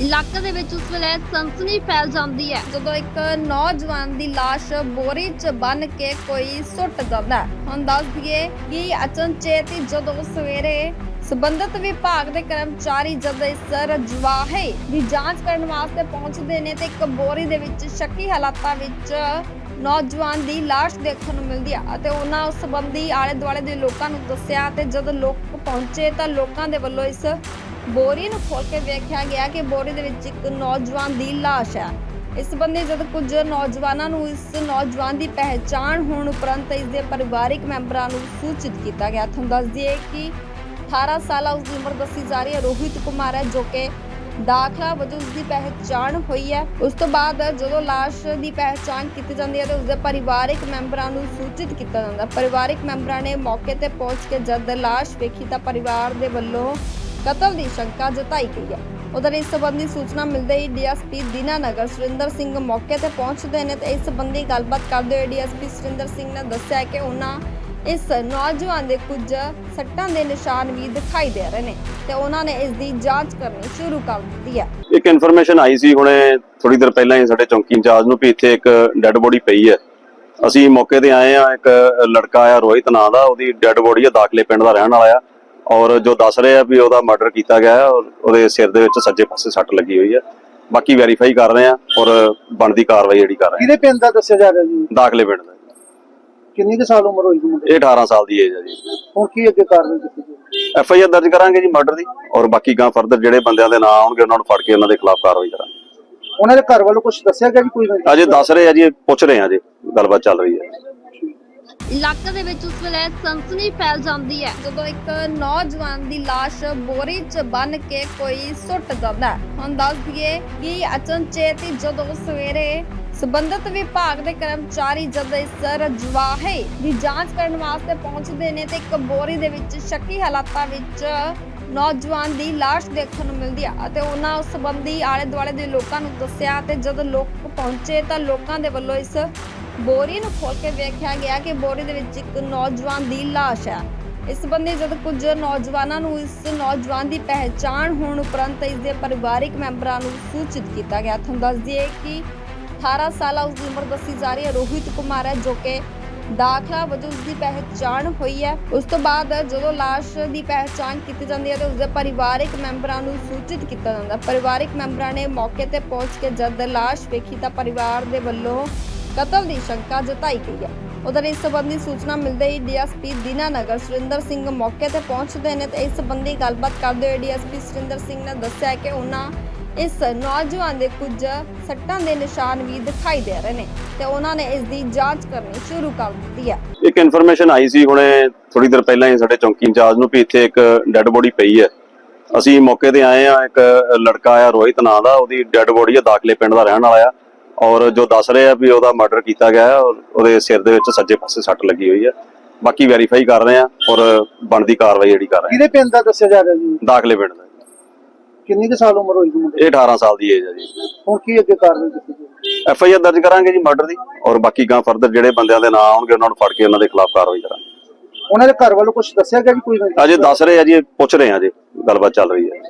ਇਲਾਕੇ ਦੇ ਵਿੱਚ ਉਸ ਵੇਲੇ ਸਨਸਨੀ ਫੈਲ ਜਾਂਦੀ ਹੈ। ਜਦੋਂ ਇੱਕ ਨੌਜਵਾਨ ਦੀ ਲਾਸ਼ ਬੋਰੀ 'ਚ ਬੰਨ ਕੇ ਕੋਈ ਸੁੱਟ ਜਾਂਦਾ ਹੈ। ਹੁਣ ਦੱਸ ਦਈਏ ਕਿ ਅਚਨਚੇਤ ਹੀ ਜਦੋਂ ਸਵੇਰੇ ਸਬੰਧਤ ਵਿਭਾਗ ਦੇ ਕਰਮਚਾਰੀ ਜਦ ਇਸ ਰਜਵਾਹੇ ਦੀ ਜਾਂਚ ਕਰਨ ਵਾਸਤੇ ਪਹੁੰਚਦੇ ਨੇ ਤੇ ਇੱਕ ਬੋਰੀ ਦੇ ਵਿੱਚ ਸ਼ੱਕੀ ਹਾਲਾਤਾਂ ਵਿੱਚ ਨੌਜਵਾਨ ਦੀ ਲਾਸ਼ ਦੇਖਣ ਨੂੰ ਮਿਲਦੀ ਆ ਅਤੇ ਉਹਨਾਂ ਉਸ ਸੰਬੰਧੀ ਆਲੇ ਦੁਆਲੇ ਦੇ ਲੋਕਾਂ ਨੂੰ ਦੱਸਿਆ ਤੇ ਜਦੋਂ ਲੋਕ ਪਹੁੰਚੇ ਤਾਂ ਲੋਕਾਂ ਦੇ ਵੱਲੋਂ ਇਸ ਬੋਰੀ ਨੂੰ ਖੋਲ ਕੇ ਵੇਖਿਆ ਗਿਆ ਕਿ ਬੋਰੀ ਦੇ ਵਿੱਚ ਇੱਕ ਨੌਜਵਾਨ ਦੀ ਲਾਸ਼ ਹੈ। ਇਸ ਸੰਬੰਧੀ ਜਦ ਕੁਝ ਨੌਜਵਾਨਾਂ ਨੂੰ ਇਸ ਨੌਜਵਾਨ ਦੀ ਪਹਿਚਾਣ ਹੋਣ ਉਪਰੰਤ ਇਸ ਦੇ ਪਰਿਵਾਰਕ ਮੈਂਬਰਾਂ ਨੂੰ ਸੂਚਿਤ ਕੀਤਾ ਗਿਆ। ਤੁਹਾਨੂੰ ਦੱਸ ਦਈਏ ਕਿ 18 ਸਾਲਾ ਉਸ ਦੀ ਉਮਰ ਦੱਸੀ ਜਾ ਰਹੀ ਹੈ। ਰੋਹਿਤ ਕੁਮਾਰ ਹੈ ਜੋ ਕਿ ਦਾਖਲਾ ਵਜੋਂ ਉਸ ਦੀ ਪਹਿਚਾਣ ਹੋਈ ਹੈ। ਉਸ ਤੋਂ ਬਾਅਦ ਜਦੋਂ ਲਾਸ਼ ਦੀ ਪਹਿਚਾਣ ਕੀਤੀ ਜਾਂਦੀ ਹੈ ਤਾਂ ਉਸ ਦੇ ਪਰਿਵਾਰਕ ਮੈਂਬਰਾਂ ਨੂੰ ਸੂਚਿਤ ਕੀਤਾ ਜਾਂਦਾ ਪਰਿਵਾਰਕ ਮੈਂਬਰਾਂ ਨੇ ਮੌਕੇ ਤੇ ਪਹੁੰਚ ਕੇ ਜਦ ਲਾਸ਼ ਵੇਖੀ ਤਾਂ ਪਰਿਵਾਰ ਦੇ ਵੱਲੋਂ ਕਤਲ ਦੀ ਸ਼ੰਕਾ ਜਤਾਈ ਗਈ ਹੈ। ਉਧਰ ਇਸ ਸੰਬੰਧੀ ਸੂਚਨਾ ਮਿਲਦੇ ਹੀ ਡੀਐਸਪੀ ਦੀਨਾਨਗਰ ਸੁਰਿੰਦਰ ਸਿੰਘ ਮੌਕੇ ਤੇ ਪਹੁੰਚਦੇ ਨੇ ਤੇ ਇਸ ਸੰਬੰਧੀ ਗੱਲਬਾਤ ਕਰਦੇ ਹੋਏ ਡੀਐਸਪੀ ਸੁਰਿੰਦਰ ਸਿੰਘ ਨੇ ਦੱਸਿਆ ਕਿ ਉਹਨਾਂ ਇਸ ਨੌਜਵਾਨ ਦੇ ਕੁਝ ਸੱਟਾਂ ਦੇ ਨਿਸ਼ਾਨ ਵੀ ਦਿਖਾਈ ਦੇ ਰਹੇ ਨੇ ਤੇ ਉਹਨਾਂ ਨੇ ਇਸ ਦੀ ਜਾਂਚ ਕਰਨੀ ਸ਼ੁਰੂ ਕਰ ਦਿੱਤੀ ਹੈ। ਇੱਕ ਇਨਫੋਰਮੇਸ਼ਨ ਆਈ ਸੀ ਹੁਣੇ ਥੋੜੀ ਦੇਰ ਪਹਿਲਾਂ ਹੀ ਸਾਡੇ ਚੌਂਕੀ ਇੰਚਾਰਜ ਨੂੰ ਵੀ ਇੱਥੇ ਇੱਕ ਡੈੱਡ ਬੋਡੀ ਪਈ ਹੈ। ਅਸੀਂ ਮੌਕੇ ਤੇ ਆਏ ਆ ਇੱਕ ਲੜਕਾ ਆ ਰੋਹਿਤ ਨਾਂ ਦਾ ਉਹਦੀ ਡੈੱਡ ਬੋਡੀ ਆ ਦਾਖਲੇ ਪਿੰਡ ਦਾ ਰਹਿਣ ਵਾਲਾ ਆ। ਔਰ ਜੋ ਦੱਸ ਰਹੇ ਆ ਵੀ ਉਹਦਾ ਮਰਡਰ ਕੀਤਾ ਗਿਆ ਹੈ ਔਰ ਉਹਦੇ ਸਿਰ ਦੇ ਵਿੱਚ ਸੱਜੇ ਪਾਸੇ ਸੱਟ ਲੱਗੀ ਹੋਈ ਹੈ। ਬਾਕੀ ਵੈਰੀਫਾਈ ਕਰ ਰਹੇ ਆ ਔਰ ਬਣਦੀ ਕਾਰਵਾਈ ਜਿਹੜੀ ਕਰ ਰਹੇ ਕਿਹਦੇ ਪਿੰਡ ਦਾ ਦੱਸਿਆ ਜਾ ਰਿਹਾ ਜੀ? ਆ ਦਾਖਲੇ ਪਿੰਡ ਦਾ। ਕਿੰਨੀ ਕੁ ਸਾਲ ਉਮਰ ਹੋਈ ਜੀ ਮੁੰਡੇ? ਇਹ 18 ਸਾਲ ਦੀ ਏਜ ਹੈ ਜੀ। ਹੁਣ ਕੀ ਅੱਗੇ ਕਾਰਵਾਈ ਕੀਤੀ ਜਾਊਗੀ ਐਫ ਆਈ ਆਰ ਦਰਜ ਕਰਾਂਗੇ ਜੀ ਮਰਡਰ ਦੀ ਔਰ ਬਾਕੀ ਗਾਂ ਫਰਦਰ ਜਿਹੜੇ ਬੰਦਿਆਂ ਦੇ ਨਾਂ ਆਉਣਗੇ ਉਹਨਾਂ ਨੂੰ ਫੜ ਕੇ ਉਹਨਾਂ ਦੇ ਖਿਲਾਫ ਕਾਰਵਾਈ ਕਰਾਂਗੇ। ਉਹਨਾਂ ਦੇ ਘਰ ਵੱਲੋਂ ਕੁਝ ਦੱਸਿਆ ਗਿਆ ਜੀ ਕੋਈ ਨਹੀਂ ਅਜੇ ਦੱਸ ਰਹੇ ਆ ਜੀ ਪੁੱਛ ਰਹੇ ਆ ਜੀ ਗੱਲਬਾਤ ਚੱਲ ਰਹੀ ਹੈ। ਇਲਾਕੇ ਦੇ ਵਿੱਚ ਉਸ ਵੇਲੇ ਸਨਸਨੀ ਫੈਲ ਜਾਂਦੀ ਹੈ। ਜਦੋਂ ਇੱਕ ਨੌਜਵਾਨ ਦੀ ਲਾਸ਼ ਬੋਰੀ 'ਚ ਬੰਨ ਕੇ ਕੋਈ ਸੁੱਟ ਜਾਂਦਾ ਹੈ। ਹੁਣ ਦੱਸ ਦਈਏ ਕਿ ਅਚਨਚੇਤ ਹੀ ਜਦੋਂ ਸਵੇਰੇ ਸਬੰਧਤ ਵਿਭਾਗ ਦੇ ਕਰਮਚਾਰੀ ਜਦ ਇਸ ਰਜਵਾਹੇ ਦੀ ਜਾਂਚ ਕਰਨ ਵਾਸਤੇ ਪਹੁੰਚਦੇ ਨੇ ਤੇ ਇੱਕ ਬੋਰੀ ਦੇ ਵਿੱਚ ਸ਼ੱਕੀ ਹਾਲਾਤਾਂ ਵਿੱਚ ਨੌਜਵਾਨ ਦੀ ਲਾਸ਼ ਦੇਖਣ ਨੂੰ ਮਿਲਦੀ ਆ ਅਤੇ ਉਹਨਾਂ ਉਸ ਸੰਬੰਧੀ ਆਲੇ ਦੁਆਲੇ ਦੇ ਲੋਕਾਂ ਨੂੰ ਦੱਸਿਆ ਤੇ ਜਦੋਂ ਲੋਕ ਪਹੁੰਚੇ ਤਾਂ ਲੋਕਾਂ ਦੇ ਵੱਲੋਂ ਇਸ ਬੋਰੀ ਨੂੰ ਖੋਲ ਕੇ ਵੇਖਿਆ ਗਿਆ ਕਿ ਬੋਰੀ ਦੇ ਵਿੱਚ ਇੱਕ ਨੌਜਵਾਨ ਦੀ ਲਾਸ਼ ਹੈ ਇਸ ਸੰਬੰਧੀ ਜਦ ਕੁਝ ਨੌਜਵਾਨਾਂ ਨੂੰ ਇਸ ਨੌਜਵਾਨ ਦੀ ਪਹਿਚਾਣ ਹੋਣ ਉਪਰੰਤ ਇਸ ਦੇ ਪਰਿਵਾਰਕ ਮੈਂਬਰਾਂ ਨੂੰ ਸੂਚਿਤ ਕੀਤਾ ਗਿਆ। ਤੁਹਾਨੂੰ ਦੱਸ ਦਈਏ ਕਿ 18 ਸਾਲਾ ਉਸ ਦੀ ਉਮਰ ਦੱਸੀ ਜਾ ਰਹੀ ਹੈ। ਰੋਹਿਤ ਕੁਮਾਰ ਹੈ ਜੋ ਕਿ ਦਾਖਲਾ ਵਜੋਂ ਉਸ ਦੀ ਪਹਿਚਾਣ ਹੋਈ ਹੈ। ਉਸ ਤੋਂ ਬਾਅਦ ਜਦੋਂ ਲਾਸ਼ ਦੀ ਪਹਿਚਾਣ ਕੀਤੀ ਜਾਂਦੀ ਹੈ ਤਾਂ ਉਸ ਦੇ ਪਰਿਵਾਰਕ ਮੈਂਬਰਾਂ ਨੂੰ ਸੂਚਿਤ ਕੀਤਾ ਜਾਂਦਾ ਪਰਿਵਾਰਕ ਮੈਂਬਰਾਂ ਨੇ ਮੌਕੇ ਤੇ ਪਹੁੰਚ ਕੇ ਜਦ ਲਾਸ਼ ਵੇਖੀ ਤਾਂ ਪਰਿਵਾਰ ਦੇ ਵੱਲੋਂ ਕਤਲ ਦੀ ਸ਼ੰਕਾ ਜਤਾਈ ਗਈ ਹੈ। ਉਧਰ ਇਸ ਸੰਬੰਧੀ ਸੂਚਨਾ ਮਿਲਦੇ ਹੀ ਡੀਐਸਪੀ ਦੀਨਾਨਗਰ ਸੁਰਿੰਦਰ ਸਿੰਘ ਮੌਕੇ ਤੇ ਪਹੁੰਚਦੇ ਨੇ ਤੇ ਇਸ ਸੰਬੰਧੀ ਗੱਲਬਾਤ ਕਰਦੇ ਹੋਏ ਡੀਐਸਪੀ ਸੁਰਿੰਦਰ ਸਿੰਘ ਨੇ ਦੱਸਿਆ ਕਿ ਉਹਨਾਂ ਇਸ ਨੌਜਵਾਨ ਦੇ ਕੁਝ ਸੱਟਾਂ ਦੇ ਨਿਸ਼ਾਨ ਵੀ ਦਿਖਾਈ ਦੇ ਰਹੇ ਨੇ ਤੇ ਉਹਨਾਂ ਨੇ ਇਸ ਦੀ ਜਾਂਚ ਕਰਨੀ ਸ਼ੁਰੂ ਕਰ ਦਿੱਤੀ ਹੈ। ਇੱਕ ਇਨਫੋਰਮੇਸ਼ਨ ਆਈ ਸੀ ਹੁਣੇ ਥੋੜੀ ਦੇਰ ਪਹਿਲਾਂ ਹੀ ਸਾਡੇ ਚੌਂਕੀ ਇੰਚਾਰਜ ਨੂੰ ਵੀ ਇੱਥੇ ਇੱਕ ਡੈੱਡ ਬੋਡੀ ਪਈ ਹੈ। ਅਸੀਂ ਮੌਕੇ ਤੇ ਆਏ ਆ ਇੱਕ ਲੜਕਾ ਆ ਰੋਹਿਤ ਨਾਂ ਦਾ ਉਹਦੀ ਡੈੱਡ ਬੋਡੀ ਆ ਦਾਖਲੇ ਪਿੰਡ ਦਾ ਰਹਿਣ ਵਾਲਾ ਆ। ਔਰ ਜੋ ਦੱਸ ਰਹੇ ਆ ਵੀ ਉਹਦਾ ਮਰਡਰ ਕੀਤਾ ਗਿਆ ਹੈ ਔਰ ਉਹਦੇ ਸਿਰ ਦੇ ਵਿੱਚ ਸੱਜੇ ਪਾਸੇ ਸੱਟ ਲੱਗੀ ਹੋਈ ਹੈ। ਬਾਕੀ ਵੈਰੀਫਾਈ ਕਰ ਰਹੇ ਆ ਔਰ ਬਣਦੀ ਕਾਰਵਾਈ ਜਿਹੜੀ ਕਰ ਰਹੇ ਕਿਹਦੇ ਪਿੰਡ ਦਾ ਦੱਸਿਆ ਜਾ ਰਿਹਾ ਜੀ? ਆ ਦਾਖਲੇ ਪਿੰਡ ਦਾ। ਕਿੰਨੀ ਕੁ ਸਾਲ ਉਮਰ ਹੋਈ ਜੀ ਮੁੰਡੇ? ਇਹ 18 ਸਾਲ ਦੀ ਏਜ ਹੈ ਜੀ। ਹੁਣ ਕੀ ਅੱਗੇ ਕਾਰਵਾਈ ਕੀਤੀ ਜਾਊਗੀ ਐਫ ਆਈ ਆਰ ਦਰਜ ਕਰਾਂਗੇ ਜੀ ਮਰਡਰ ਦੀ ਔਰ ਬਾਕੀ ਗਾਂ ਫਰਦਰ ਜਿਹੜੇ ਬੰਦਿਆਂ ਦੇ ਨਾਂ ਆਉਣਗੇ ਉਹਨਾਂ ਨੂੰ ਫੜ ਕੇ ਉਹਨਾਂ ਦੇ ਖਿਲਾਫ ਕਾਰਵਾਈ ਕਰਾਂਗੇ। ਉਹਨਾਂ ਦੇ ਘਰ ਵੱਲੋਂ ਕੁਝ ਦੱਸਿਆ ਗਿਆ ਜੀ ਕੋਈ ਅਜੇ ਦੱਸ ਰਹੇ ਆ ਜੀ ਪੁੱਛ ਰਹੇ ਆ ਜੀ ਗੱਲਬਾਤ ਚੱਲ ਰਹੀ ਹੈ।